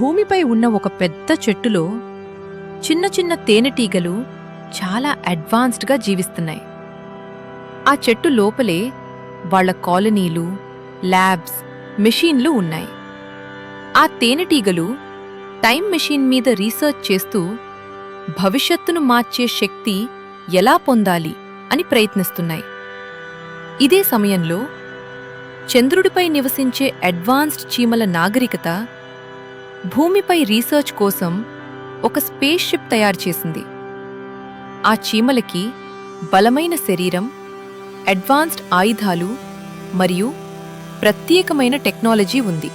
భూమిపై ఉన్న ఒక పెద్ద చెట్టులో చిన్న చిన్న తేనెటీగలు చాలా అడ్వాన్స్డ్గా జీవిస్తున్నాయి. ఆ చెట్టు లోపలే వాళ్ళ కాలనీలు ల్యాబ్స్ మెషీన్లు ఉన్నాయి. ఆ తేనెటీగలు టైం మెషీన్ మీద రీసెర్చ్ చేస్తూ భవిష్యత్తును మార్చే శక్తి ఎలా పొందాలి అని ప్రయత్నిస్తున్నాయి. ఇదే సమయంలో చంద్రుడిపై నివసించే అడ్వాన్స్డ్ చీమల నాగరికత భూమిపై రీసెర్చ్ కోసం ఒక స్పేస్ షిప్ తయారు చేసింది. ఆ చీమలకి బలమైన శరీరం అడ్వాన్స్డ్ ఆయుధాలు మరియు ప్రత్యేకమైన టెక్నాలజీ ఉంది.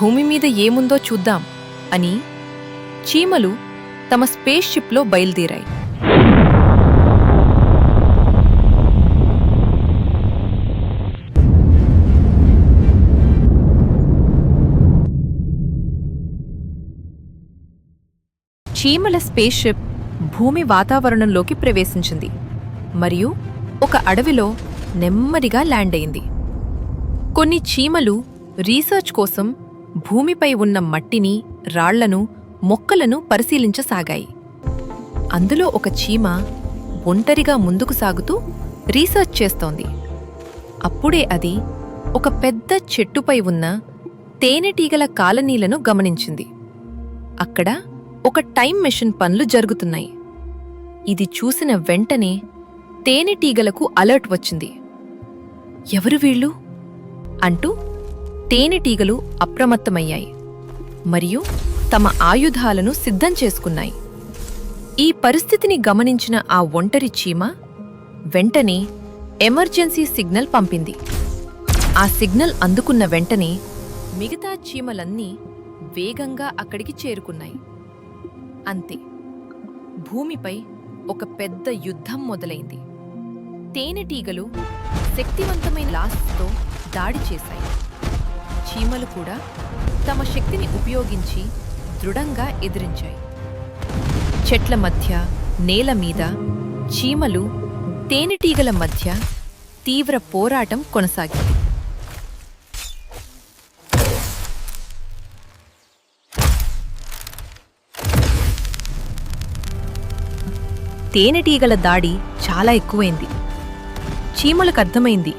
భూమి మీద ఏముందో చూద్దాం అని చీమలు తమ స్పేస్ షిప్లో బయలుదేరాయి. చీమల స్పేస్ షిప్ భూమి వాతావరణంలోకి ప్రవేశించింది. మరియు ఒక అడవిలో నెమ్మదిగా ల్యాండ్ అయింది. కొన్ని చీమలు రీసెర్చ్ కోసం భూమిపై ఉన్న మట్టిని రాళ్ళను మొక్కలను పరిశీలించసాగాయి. అందులో ఒక చీమ ఒంటరిగా ముందుకు సాగుతూ రీసెర్చ్ చేస్తోంది. అప్పుడే అది ఒక పెద్ద చెట్టుపై ఉన్న తేనెటీగల కాలనీలను గమనించింది. అక్కడ ఒక టైం మెషిన్ పనులు జరుగుతున్నాయి. ఇది చూసిన వెంటనే తేనెటీగలకు అలర్ట్ వచ్చింది. ఎవరు వీళ్ళు? అంటూ తేనెటీగలు అప్రమత్తమయ్యాయి. మరియు తమ ఆయుధాలను సిద్ధం చేసుకున్నాయి. ఈ పరిస్థితిని గమనించిన ఆ ఒంటరి చీమ వెంటనే ఎమర్జెన్సీ సిగ్నల్ పంపింది. ఆ సిగ్నల్ అందుకున్న వెంటనే మిగతా చీమలన్నీ వేగంగా అక్కడికి చేరుకున్నాయి. అంతే. భూమిపై ఒక పెద్ద యుద్ధం మొదలైంది. తేనెటీగలు శక్తివంతమైన లాస్తో దాడి చేశాయి. చీమలు కూడా తమ శక్తిని ఉపయోగించి దృఢంగా ఎదిరించాయి. చెట్ల మధ్య నేల మీద చీమలు తేనెటీగల మధ్య తీవ్ర పోరాటం కొనసాగింది. తేనెటీగల దాడి చాలా ఎక్కువైంది. చీమలకు అర్థమైంది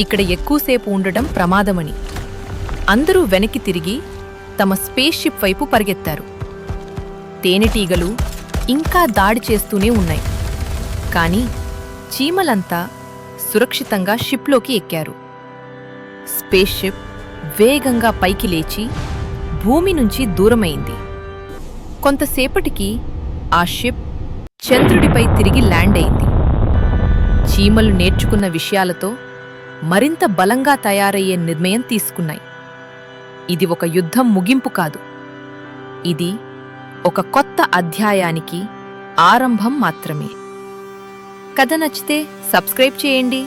ఇక్కడ ఎక్కువసేపు ఉండటం ప్రమాదమని. అందరూ వెనక్కి తిరిగి తమ స్పేస్ షిప్ వైపు పరిగెత్తారు. తేనెటీగలు ఇంకా దాడి చేస్తూనే ఉన్నాయి. కానీ చీమలంతా సురక్షితంగా షిప్లోకి ఎక్కారు. స్పేస్ షిప్ వేగంగా పైకి లేచి భూమి నుంచి దూరమైంది. కొంతసేపటికి ఆ షిప్ చంద్రుడిపై తిరిగి ల్యాండ్ అయింది. చీమలు నేర్చుకున్న విషయాలతో మరింత బలంగా తయారయ్యే నిర్ణయం తీసుకున్నాయి. ఇది ఒక యుద్ధం ముగింపు కాదు. ఇది ఒక కొత్త అధ్యాయానికి ఆరంభం మాత్రమే. కథ నచ్చితే సబ్స్క్రైబ్ చేయండి.